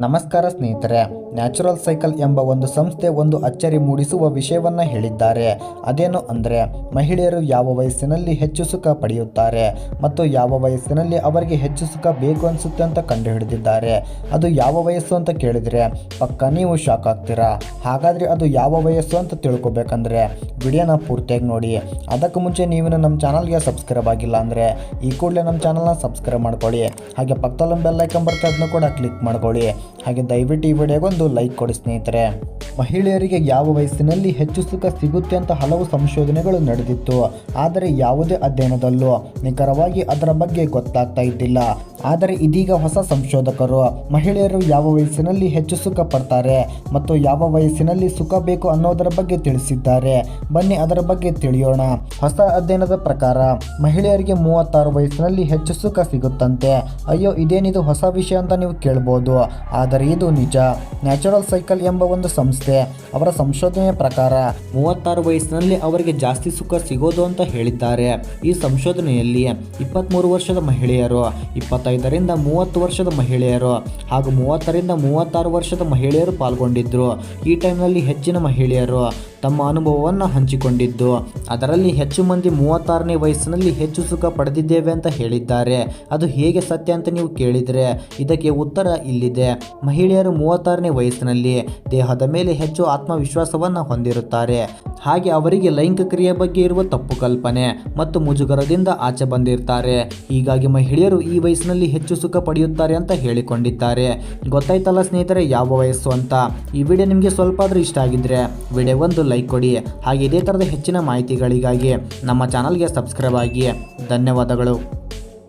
ನಮಸ್ಕಾರ ಸ್ನೇಹಿತರೆ natural cycle ಎಂಬ ಒಂದು ಸಂಸ್ಥೆ ಒಂದು ಅಚ್ಚರಿ ಮೂಡಿಸುವ ವಿಷಯವನ್ನು ಹೇಳಿದ್ದಾರೆ. ಅದೇನು ಅಂದರೆ, ಮಹಿಳೆಯರು ಯಾವ ವಯಸ್ಸಿನಲ್ಲಿ ಹೆಚ್ಚು ಸುಖ ಪಡೆಯುತ್ತಾರೆ ಮತ್ತು ಯಾವ ವಯಸ್ಸಿನಲ್ಲಿ ಅವರಿಗೆ ಹೆಚ್ಚು ಸುಖ ಬೇಕು ಅನಿಸುತ್ತೆ ಅಂತ ಕಂಡುಹಿಡಿದಿದ್ದಾರೆ. ಅದು ಯಾವ ವಯಸ್ಸು ಅಂತ ಕೇಳಿದರೆ, ಪಕ್ಕ ನೀವು ಶಾಕ್ ಆಗ್ತೀರಾ? ಹಾಗಾದರೆ ಅದು ಯಾವ ವಯಸ್ಸು ಅಂತ ತಿಳ್ಕೊಬೇಕಂದ್ರೆ ವಿಡಿಯೋನ ಪೂರ್ತಿಯಾಗಿ ನೋಡಿ. ಅದಕ್ಕೂ ಮುಂಚೆ ನೀವೇನು ನಮ್ಮ ಚಾನಲ್ಗೆ ಸಬ್ಸ್ಕ್ರೈಬ್ ಆಗಿಲ್ಲ ಅಂದರೆ ಈ ಕೂಡಲೇ ನಮ್ಮ ಚಾನಲ್ನ ಸಬ್ಸ್ಕ್ರೈಬ್ ಮಾಡ್ಕೊಳ್ಳಿ. ಹಾಗೆ ಪಕ್ಕದಲ್ಲೊಂದು ಬೆಲ್ ಐಕನ್ ಬರುತ್ತೆ, ಅದನ್ನು ಕೂಡ ಕ್ಲಿಕ್ ಮಾಡ್ಕೊಳ್ಳಿ. ಹಾಗೆ ದಯವಿಟ್ಟು ಈ ವಿಡಿಯೋಗೊಂದು ಲೈಕ್ ಕೊಡಿ ಸ್ನೇಹಿತರೆ. ಮಹಿಳೆಯರಿಗೆ ಯಾವ ವಯಸ್ಸಿನಲ್ಲಿ ಹೆಚ್ಚು ಸುಖ ಸಿಗುತ್ತೆ ಅಂತ ಹಲವು ಸಂಶೋಧನೆಗಳು ನಡೆದಿತ್ತು. ಆದರೆ ಯಾವುದೇ ಅಧ್ಯಯನದಲ್ಲೂ ನಿಖರವಾಗಿ ಅದರ ಬಗ್ಗೆ ಗೊತ್ತಾಗ್ತಾ ಇದ್ದಿಲ್ಲ. ಆದರೆ ಇದೀಗ ಹೊಸ ಸಂಶೋಧಕರು, ಮಹಿಳೆಯರು ಯಾವ ವಯಸ್ಸಿನಲ್ಲಿ ಹೆಚ್ಚು ಸುಖ ಪಡ್ತಾರೆ ಮತ್ತು ಯಾವ ವಯಸ್ಸಿನಲ್ಲಿ ಸುಖ ಬೇಕು ಅನ್ನೋದರ ಬಗ್ಗೆ ತಿಳಿಸಿದ್ದಾರೆ. ಬನ್ನಿ ಅದರ ಬಗ್ಗೆ ತಿಳಿಯೋಣ. ಹೊಸ ಅಧ್ಯಯನದ ಪ್ರಕಾರ, ಮಹಿಳೆಯರಿಗೆ ಮೂವತ್ತಾರು ವಯಸ್ಸಿನಲ್ಲಿ ಹೆಚ್ಚು ಸುಖ ಸಿಗುತ್ತಂತೆ. ಅಯ್ಯೋ, ಇದೇನಿದು ಹೊಸ ವಿಷಯ ಅಂತ ನೀವು ಕೇಳ್ಬೋದು. ಆದರೆ ಇದು ನಿಜ. ನ್ಯಾಚುರಲ್ ಸೈಕಲ್ ಎಂಬ ಒಂದು ಸಂಸ್ಥೆ, ಅವರ ಸಂಶೋಧನೆಯ ಪ್ರಕಾರ ಮೂವತ್ತಾರು ವಯಸ್ಸಿನಲ್ಲಿ ಅವರಿಗೆ ಜಾಸ್ತಿ ಸುಖ ಸಿಗೋದು ಅಂತ ಹೇಳಿದ್ದಾರೆ. ಈ ಸಂಶೋಧನೆಯಲ್ಲಿ ಇಪ್ಪತ್ತ್ಮೂರು ವರ್ಷದ ಮಹಿಳೆಯರು ಇಪ್ಪತ್ತೈದರಿಂದ ಮೂವತ್ತು ವರ್ಷದ ಮಹಿಳೆಯರು ಹಾಗೂ ಮೂವತ್ತರಿಂದ ಮೂವತ್ತಾರು ವರ್ಷದ ಮಹಿಳೆಯರು ಪಾಲ್ಗೊಂಡಿದ್ದರು ಈ ಟೈಮ್ನಲ್ಲಿ ಹೆಚ್ಚಿನ ಮಹಿಳೆಯರು ತಮ್ಮ ಅನುಭವವನ್ನು ಹಂಚಿಕೊಂಡಿದ್ದು. ಅದರಲ್ಲಿ ಹೆಚ್ಚು ಮಂದಿ ಮೂವತ್ತಾರನೇ ವಯಸ್ಸಿನಲ್ಲಿ ಹೆಚ್ಚು ಸುಖ ಪಡೆದಿದ್ದೇವೆ ಅಂತ ಹೇಳಿದ್ದಾರೆ. ಅದು ಹೇಗೆ ಸತ್ಯ ಅಂತ ನೀವು ಕೇಳಿದರೆ ಇದಕ್ಕೆ ಉತ್ತರ ಇಲ್ಲಿದೆ. ಮಹಿಳೆಯರು ಮೂವತ್ತಾರನೇ ವಯಸ್ಸಿನಲ್ಲಿ ದೇಹದ ಮೇಲೆ ಹೆಚ್ಚು ಆತ್ಮವಿಶ್ವಾಸವನ್ನು ಹೊಂದಿರುತ್ತಾರೆ. ಹಾಗೆ ಅವರಿಗೆ ಲೈಂಗಿಕ ಕ್ರಿಯೆ ಬಗ್ಗೆ ಇರುವ ತಪ್ಪು ಕಲ್ಪನೆ ಮತ್ತು ಮುಜುಗರದಿಂದ ಆಚೆ ಬಂದಿರ್ತಾರೆ. ಹೀಗಾಗಿ ಮಹಿಳೆಯರು ಈ ವಯಸ್ಸಿನಲ್ಲಿ ಹೆಚ್ಚು ಸುಖ ಪಡೆಯುತ್ತಾರೆ ಅಂತ ಹೇಳಿಕೊಂಡಿದ್ದಾರೆ. ಗೊತ್ತಾಯ್ತಲ್ಲ ಸ್ನೇಹಿತರೆ ಯಾವ ವಯಸ್ಸು ಅಂತ? ಈ ವಿಡಿಯೋ ನಿಮಗೆ ಸ್ವಲ್ಪ ಆದರೂ ಇಷ್ಟ ಆಗಿದ್ರೆ ವಿಡಿಯೋ ಒಂದು ಲೈಕ್ ಕೊಡಿ. ಹಾಗೆ ಇದೇ ಥರದ ಹೆಚ್ಚಿನ ಮಾಹಿತಿಗಳಿಗಾಗಿ ನಮ್ಮ ಚಾನಲ್ಗೆ ಸಬ್ಸ್ಕ್ರೈಬ್ ಆಗಿ. ಧನ್ಯವಾದಗಳು.